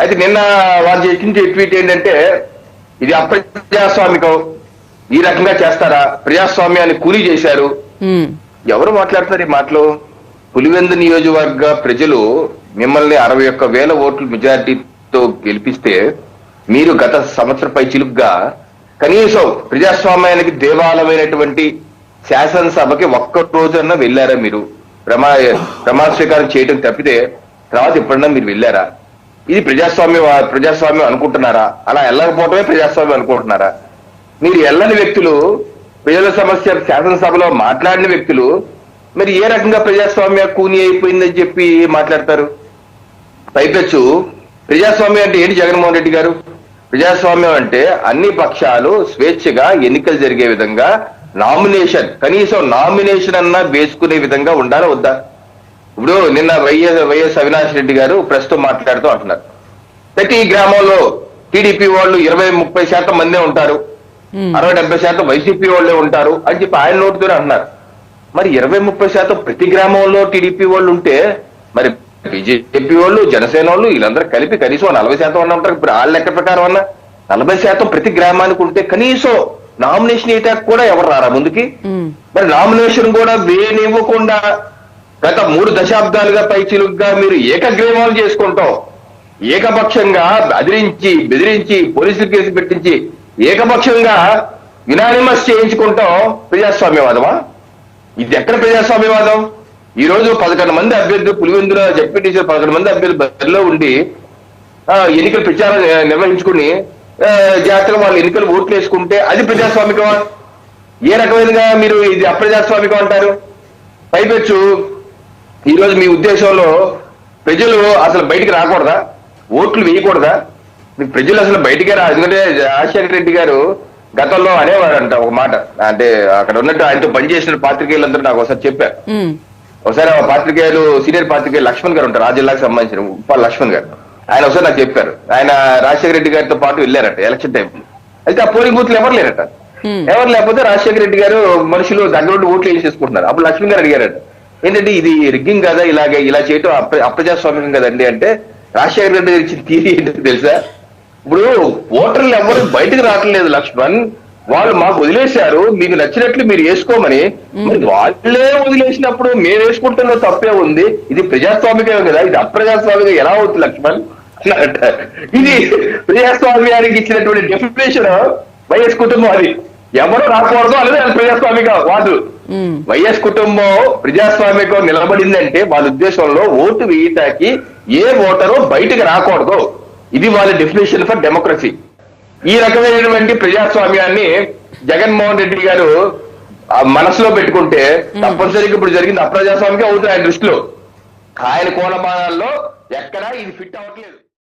అయితే నిన్న వారు చేసిన ట్వీట్ ఏంటంటే ఇది అప్రజాస్వామికం ఈ రకంగా చేస్తారా? ప్రజాస్వామ్యాన్ని కూలీ చేశారు. ఎవరు మాట్లాడుతున్నారు ఈ మాటలు? పులివెందు నియోజకవర్గ ప్రజలు మిమ్మల్ని అరవై ఒక్క వేల ఓట్ల మెజారిటీతో గెలిపిస్తే మీరు గత సంవత్సరం పై చిలుగ్గా కనీసం ప్రజాస్వామ్యానికి దేవాలయమైనటువంటి శాసనసభకి ఒక్క రోజన్నా వెళ్ళారా మీరు? ప్రమా ప్రమాణ స్వీకారం చేయడం తప్పితే తర్వాత ఎప్పుడన్నా మీరు వెళ్ళారా? ఇది ప్రజాస్వామ్య ప్రజాస్వామ్యం అనుకుంటున్నారా? అలా వెళ్ళకపోవటమే ప్రజాస్వామ్యం అనుకుంటున్నారా? మీరు వెళ్ళని వ్యక్తులు ప్రజల సమస్య శాసనసభలో మాట్లాడిన వ్యక్తులు మరి ఏ రకంగా ప్రజాస్వామ్య కూని అయిపోయిందని చెప్పి మాట్లాడతారు? పైపెచ్చు ప్రజాస్వామ్యం అంటే ఏంటి జగన్మోహన్ రెడ్డి గారు? ప్రజాస్వామ్యం అంటే అన్ని పక్షాలు స్వేచ్ఛగా ఎన్నికలు జరిగే విధంగా నామినేషన్ కనీసం నామినేషన్ అన్నా వేసుకునే విధంగా ఉండాలా వద్దా? ఇప్పుడు నిన్న వైఎస్ వైఎస్ అవినాష్ రెడ్డి గారు ప్రస్తుతం మాట్లాడుతూ అంటున్నారు. ప్రతి గ్రామంలో టీడీపీ వాళ్ళు ఇరవై ముప్పై శాతం మందే ఉంటారు. అరవై డెబ్బై శాతం వైసీపీ వాళ్ళే ఉంటారు అని చెప్పి ఆయన నోటితోనే అంటున్నారు. మరి ఇరవై ముప్పై శాతం ప్రతి గ్రామంలో టీడీపీ వాళ్ళు ఉంటే మరి బీజేపీ వాళ్ళు జనసేన వాళ్ళు వీళ్ళందరూ కలిపి కనీసం నలభై శాతం అన్న ఉంటారు. ఇప్పుడు వాళ్ళ లెక్క ప్రకారం అన్న నలభై శాతం ప్రతి గ్రామానికి ఉంటే కనీసం నామినేషన్ వేయటానికి కూడా ఎవరు రారా ముందుకి? మరి నామినేషన్ కూడా వేయనివ్వకుండా గత మూడు దశాబ్దాలుగా పైచిలుగ్గా మీరు ఏకగ్రీవాలు చేసుకుంటాం ఏకపక్షంగా బెదిరించి బెదిరించి పోలీసులు కేసు పెట్టించి ఏకపక్షంగా యునానిమస్ చేయించుకుంటాం ప్రజాస్వామ్యవాదమా? ఇది ఎక్కడ ప్రజాస్వామ్యవాదం? ఈ రోజు పదకొండు మంది అభ్యర్థులు పులివెందుల జడ్పీటీసీ పదకొండు మంది అభ్యర్థులు బరిలో ఉండి ఎన్నికల ప్రచారం నిర్వహించుకుని జాతర వాళ్ళు ఎన్నికలు ఓట్లు వేసుకుంటే అది ప్రజాస్వామికమా? ఏ రకమైనగా మీరు ఇది అప్రజాస్వామికం అంటారు? పైపెచ్చు ఈ రోజు మీ ఉద్దేశంలో ప్రజలు అసలు బయటికి రాకూడదా? ఓట్లు వేయకూడదా? మీకు ప్రజలు అసలు బయటికే రా ఎందుకంటే రాజశేఖర రెడ్డి గారు గతంలో అనేవారంట ఒక మాట. అంటే అక్కడ ఉన్నట్టు ఆయనతో పనిచేసిన పాత్రికేయులందరూ నాకు ఒకసారి చెప్పారు. ఒకసారి ఆ పాత్రికేయులు సీనియర్ పాత్రికేయులు లక్ష్మణ్ గారు ఉంటారు ఆ జిల్లాకు సంబంధించిన ఉప్పాల లక్ష్మణ్ గారు. ఆయన ఒకసారి నాకు చెప్పారు. ఆయన రాజశేఖర రెడ్డి గారితో పాటు వెళ్ళారట ఎలక్షన్ టైం అయితే ఆ పోలింగ్ బూత్లు ఎవరు లేరట. ఎవరు లేకపోతే రాజశేఖర రెడ్డి గారు మనుషులు దగ్గర ఓట్లు వేసేసుకుంటున్నారు. అప్పుడు లక్ష్మణ్ గారు అడిగారట ఏంటంటే ఇది రిగ్గింగ్ కదా ఇలాగే ఇలా చేయటం అప్ర అప్రజాస్వామ్యం కదండి అంటే రాజశేఖర రెడ్డి గారు ఇచ్చిన తీరి ఏంటో తెలుసా? ఇప్పుడు ఓటర్లు ఎవరు బయటకు రావట్లేదు లక్ష్మణ్. వాళ్ళు మాకు వదిలేశారు మీకు నచ్చినట్లు మీరు వేసుకోమని. మరి వాళ్ళే వదిలేసినప్పుడు మేము వేసుకుంటున్న తప్పే ఉంది. ఇది ప్రజాస్వామికమే కదా ఇది అప్రజాస్వామికం ఎలా అవుతుంది లక్ష్మణ్. ఇది ప్రజాస్వామ్యానికి ఇచ్చినటువంటి డెఫినేషన్ వైఎస్ కుటుంబం అది ఎవరు రాకూడదు అనేది అది ప్రజాస్వామిక వాదు. వైఎస్ కుటుంబం ప్రజాస్వామ్యకం నిలబడిందంటే వాళ్ళ ఉద్దేశంలో ఓటు వేయటానికి ఏ ఓటరు బయటకు రాకూడదు. ఇది వాళ్ళ డెఫినేషన్ ఫర్ డెమోక్రసీ ఈ రకమైనటువంటి ప్రజాస్వామ్యాన్ని జగన్మోహన్ రెడ్డి గారు మనసులో పెట్టుకుంటే తప్పనిసరిగా ఇప్పుడు జరిగింది అప్రజాస్వామికం అవుతుంది ఆయన దృష్టిలో. ఆయన కోణమానాల్లో ఎక్కడా ఇది ఫిట్ అవ్వట్లేదు.